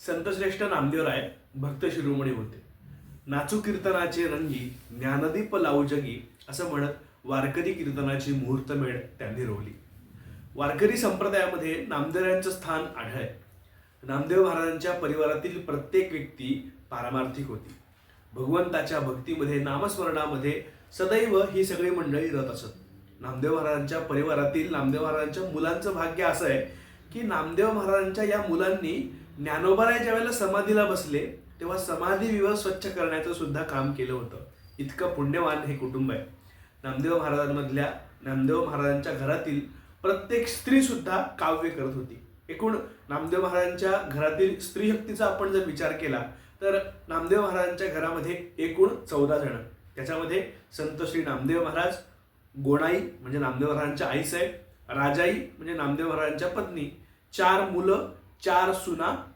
संतश्रेष्ठ नामदेवराय भक्त शिरोमणी होते. नाचू कीर्तनाचे रंगी ज्ञानदीप लावू जगी असं म्हणत वारकरी कीर्तनाची मुहूर्तमेढ त्यांनी रोवली. वारकरी संप्रदायामध्ये नामदेवांचं स्थान आढळय नामदेव महाराजांच्या परिवारातील प्रत्येक व्यक्ती पारमार्थिक होती. भगवंताच्या भक्तीमध्ये नामस्मरणामध्ये सदैव ही सगळी मंडळी रत असत. नामदेव महाराजांच्या परिवारातील नामदेव महाराजांच्या मुलांचं भाग्य असं आहे की नामदेव महाराजांच्या या मुलांनी ज्ञानोबाराय ज्या वेळेला समाधीला बसले तेव्हा समाधी विवाह स्वच्छ करण्याचं सुद्धा काम केलं होतं. इतकं पुण्यवान हे कुटुंब आहे. नामदेव महाराजांमधल्या नामदेव महाराजांच्या घरातील प्रत्येक स्त्री सुद्धा काव्य करत होती. एकूण नामदेव महाराजांच्या घरातील स्त्रीशक्तीचा आपण जर विचार केला तर नामदेव महाराजांच्या घरामध्ये एकूण चौदा जण. त्याच्यामध्ये संत श्री नामदेव महाराज गोणाई म्हणजे नामदेव महाराजांच्या आईसाहेब राजाई म्हणजे नामदेव महाराजांच्या पत्नी चार मुलं चार सुना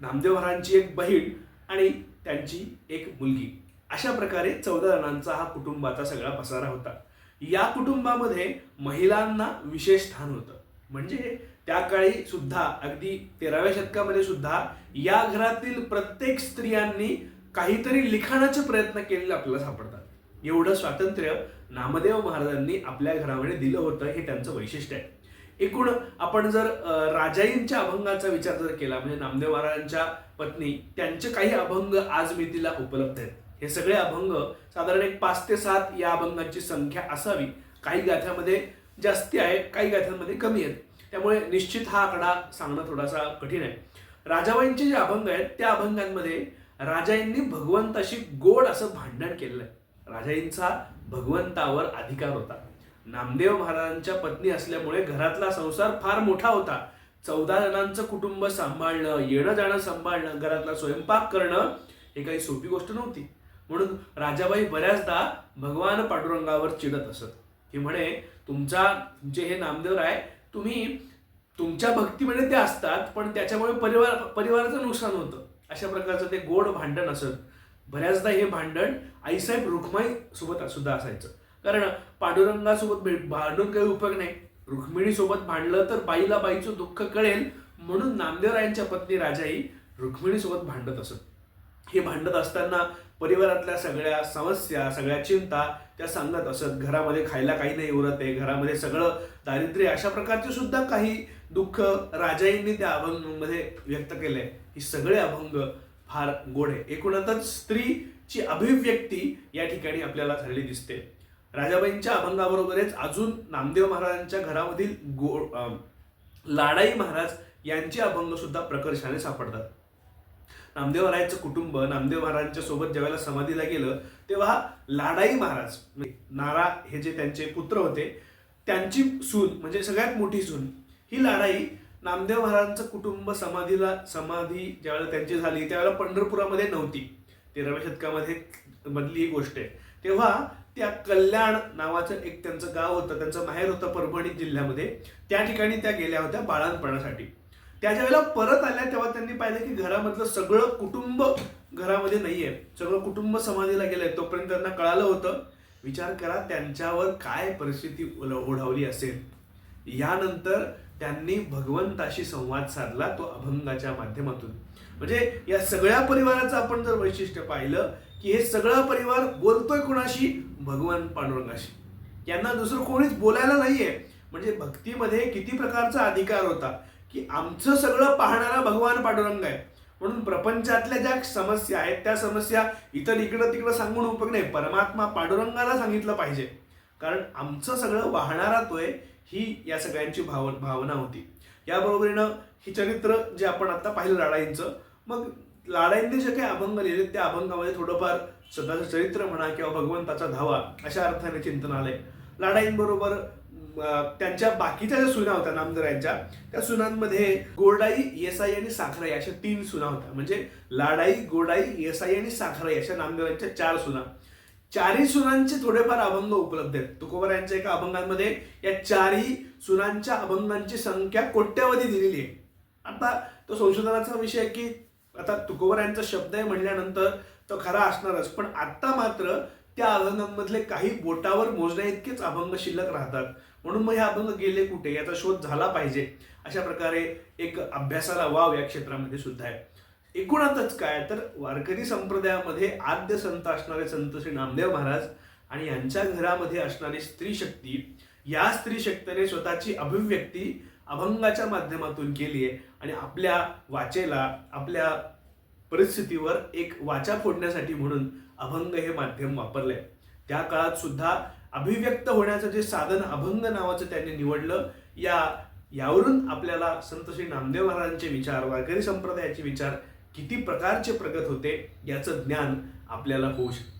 नामदेव महाराजांची एक बहीण आणि त्यांची एक मुलगी. अशा प्रकारे चौदा जणांचा हा कुटुंबाचा सगळा पसारा होता. या कुटुंबामध्ये महिलांना विशेष स्थान होतं. म्हणजे त्या काळी सुद्धा अगदी तेराव्या शतकामध्ये सुद्धा या घरातील प्रत्येक स्त्रियांनी काहीतरी लिखाणाचे प्रयत्न केलेले आपल्याला सापडतात. एवढं स्वातंत्र्य नामदेव महाराजांनी आपल्या घरामध्ये दिलं होतं हे त्यांचं वैशिष्ट्य आहे. एकूण आपण जर राजाईंच्या अभंगाचा विचार जर केला म्हणजे नामदेव महाराजांच्या पत्नी त्यांचे काही अभंग आज मितीला उपलब्ध आहेत. हे सगळे अभंग साधारण एक पाच ते सात या अभंगांची संख्या असावी. काही गाथ्यामध्ये जास्ती आहे काही गाथ्यांमध्ये कमी आहेत. त्यामुळे निश्चित हा आकडा सांगणं थोडासा कठीण आहे. राजाबाईंचे जे अभंग आहेत त्या अभंगांमध्ये राजाईंनी भगवंताशी गोड असं भांडण केलेलं आहे. राजाईंचा भगवंतावर अधिकार होता. नामदेव महाराजांच्या पत्नी असल्यामुळे घरातला संसार फार मोठा होता. चौदा जणांचं कुटुंब सांभाळणं येणं जाणं सांभाळणं घरातला स्वयंपाक करणं हे काही सोपी गोष्ट नव्हती. म्हणून राजाबाई बऱ्याचदा भगवान पांडुरंगावर चिडत असत. की म्हणे तुमचा तुमचे हे नामदेव आहे तुम्ही तुमच्या भक्तीमध्ये ते असतात पण त्याच्यामुळे परिवार परिवाराचं नुकसान होतं. अशा प्रकारचं ते गोड भांडण असत. बऱ्याचदा हे भांडण आईसाहेब रुखमाई सोबत सुद्धा असायचं. कारण पांडुरंगासोबत भेट भांडून काही उपयोग नाही. रुक्मिणीसोबत भांडलं तर बाईला बाईचं दुःख कळेल म्हणून नामदेवरायांच्या पत्नी राजाई रुक्मिणीसोबत भांडत असत. हे भांडत असताना परिवारातल्या सगळ्या समस्या सगळ्या चिंता त्या सांगत असत. घरामध्ये खायला काही नाही उरत आहे. घरामध्ये सगळं दारिद्र्य अशा प्रकारचे सुद्धा काही दुःख राजाईंनी त्या अभंगमध्ये व्यक्त केले ही सगळे अभंग फार गोड आहे. एकूणातच स्त्रीची अभिव्यक्ती या ठिकाणी आपल्याला झालेली दिसते. राजाबाईंच्या अभंगाबरोबरच अजून नामदेव महाराजांच्या घरामधील गो लाडाई महाराज यांचे अभंग सुद्धा प्रकर्षाने सापडतात. नामदेव महाराजचं कुटुंब नामदेव महाराजांच्या सोबत ज्यावेळेला समाधीला गेलं तेव्हा लाडाई महाराज म्हणजे नारा हे जे त्यांचे पुत्र होते त्यांची सून म्हणजे सगळ्यात मोठी सून ही लाडाई नामदेव महाराजांचं कुटुंब समाधीला समाधी ज्यावेळेला त्यांची झाली त्यावेळेला पंढरपुरामध्ये नव्हती. तेराव्या शतकामध्ये मधली ही गोष्ट आहे. तेव्हा त्या कल्याण नावाचं एक त्यांचं गाव होतं त्यांचं माहेर होतं परभणी जिल्ह्यामध्ये. त्या ठिकाणी त्या गेल्या होत्या बाळांपणासाठी. त्या ज्यावेळेला परत आल्या तेव्हा त्यांनी पाहिलं की घरामधलं सगळं कुटुंब घरामध्ये नाहीये. सगळं कुटुंब समाधीला गेलंय. तोपर्यंत त्यांना कळालं होतं विचार करा त्यांच्यावर काय परिस्थिती ओढावली असेल. यानंतर त्यांनी भगवंताशी संवाद साधला तो अभंगाच्या माध्यमातून. म्हणजे या सगळ्या परिवाराचं आपण जर वैशिष्ट्य पाहिलं की हे सगळा परिवार बोलतोय कोणाशी? भगवान पांडुरंगाशी. यांना दुसरं कोणीच बोलायला नाहीये. म्हणजे भक्तीमध्ये किती प्रकारचा अधिकार होता की आमचं सगळं पाहणारा भगवान पांडुरंग आहे. म्हणून प्रपंचातल्या ज्या समस्या आहेत त्या समस्या इतर इकडं तिकडं सांगून उपयोग नाही. परमात्मा पांडुरंगाला सांगितलं पाहिजे. कारण आमचं सगळं वाहणारा तोय ही या सगळ्यांची भाव भावना होती. याबरोबरीनं ही चरित्र जे आपण आता पाहिलं लाडाईंचं मग लाडाईंनी जे काही अभंग लिहिले त्या अभंगामध्ये थोडंफार स्वतःचं चरित्र म्हणा किंवा भगवंताचा धावा अशा अर्थाने चिंतन आलंय. लाडाईंबरोबर त्यांच्या बाकीच्या ज्या सुना होत्या नामदेवांच्या त्या सुनांमध्ये गोडाई येसाई आणि साखराई अशा तीन सुना होत्या. म्हणजे लाडाई गोडाई येसाई आणि साखराई अशा नामदेवांच्या चार सुना. चारही सुरांचे थोडेफार अभंग उपलब्ध आहेत. तुकोबर यांच्या एका अभंगांमध्ये या चारही सुरांच्या अभंगांची संख्या कोट्यावधी दिलेली आहे. आता तो संशोधनाचा विषय आहे की आता तुकोबर यांचा शब्द आहे म्हणल्यानंतर तो खरा असणारच. पण आत्ता मात्र त्या अभंगांमधले काही बोटावर मोजण्या इतकेच अभंग शिल्लक राहतात. म्हणून मग हे अभंग गेले कुठे? याचा शोध झाला पाहिजे. अशा प्रकारे एक अभ्यासाला वाव या क्षेत्रामध्ये सुद्धा आहे. एकूणातच काय? तर वारकरी संप्रदायामध्ये आद्य संत असणारे संत श्री नामदेव महाराज आणि यांच्या घरामध्ये असणारी स्त्री शक्ती या स्त्री शक्तीने स्वतःची अभिव्यक्ती अभंगाच्या माध्यमातून केली आहे. आणि आपल्या वाचेला आपल्या परिस्थितीवर एक वाचा फोडण्यासाठी म्हणून अभंग हे माध्यम वापरले. त्या काळात सुद्धा अभिव्यक्त होण्याचं जे साधन अभंग नावाचं त्यांनी निवडलं या यावरून आपल्याला संत श्री नामदेव महाराजांचे विचार वारकरी संप्रदायाचे विचार किती प्रकारचे प्रगत होते याचं ज्ञान आपल्याला होऊ शकतं.